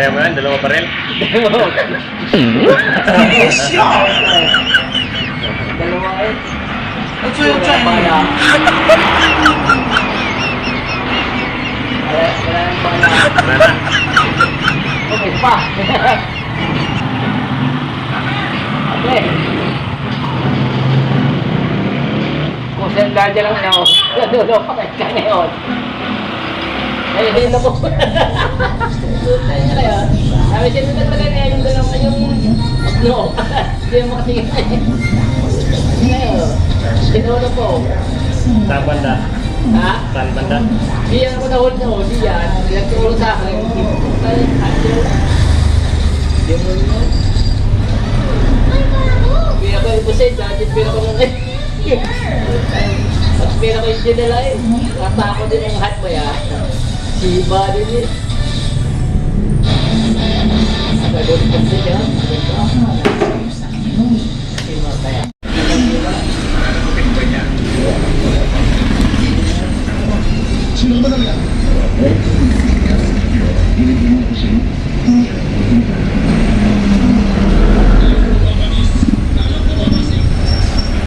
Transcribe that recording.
yan, dalawa barel. Dalawa eh. Ito yung chan. Wala. Okay pa. Okay. Kung saan dahil lang na ako, nadulo pa kay ka ngayon. Ay, hindi na po. Saan niya kaya? Sabi siya nung nagtagal niya yung dalawa yung no. Hindi mo makatingin na yun. Ngayon, sinulo po. Saan banda? Ha? Saan banda? Diyan ako nahuli na huli yan. Nagturo sa akin. Ay, ayaw. Di mo yun. Pira ko yung busin, dahil pira ko nung Pag pira ko yung dinala eh. Kata ako din yung hat mo yan. Siba din eh. 好みだ。